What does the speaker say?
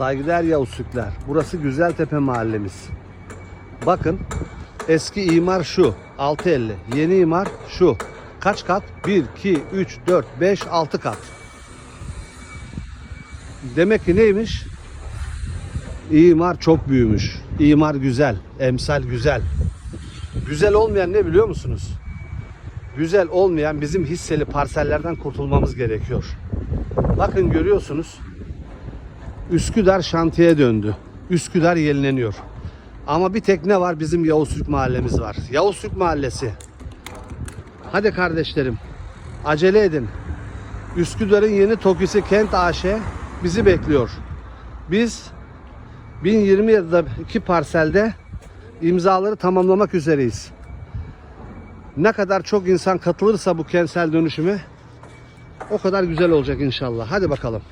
Saygıdeğer Yavuz Türkler. Burası Güzeltepe mahallemiz. Bakın eski imar şu 650. Yeni imar şu. Kaç kat? 1, 2, 3, 4, 5, 6 kat. Demek ki neymiş? İmar çok büyümüş. İmar güzel. Emsal güzel. Güzel olmayan ne biliyor musunuz? Güzel olmayan bizim hisseli parsellerden kurtulmamız gerekiyor. Bakın görüyorsunuz. Üsküdar şantiye döndü. Üsküdar yenileniyor. Ama bir tek ne var? Bizim Yavuz Türk mahallemiz var. Yavuz Türk mahallesi. Hadi kardeşlerim. Acele edin. Üsküdar'ın yeni Tokyo'su Kent AŞ bizi bekliyor. Biz 1020 iki parselde imzaları tamamlamak üzereyiz. Ne kadar çok insan katılırsa bu kentsel dönüşüme o kadar güzel olacak inşallah. Hadi bakalım.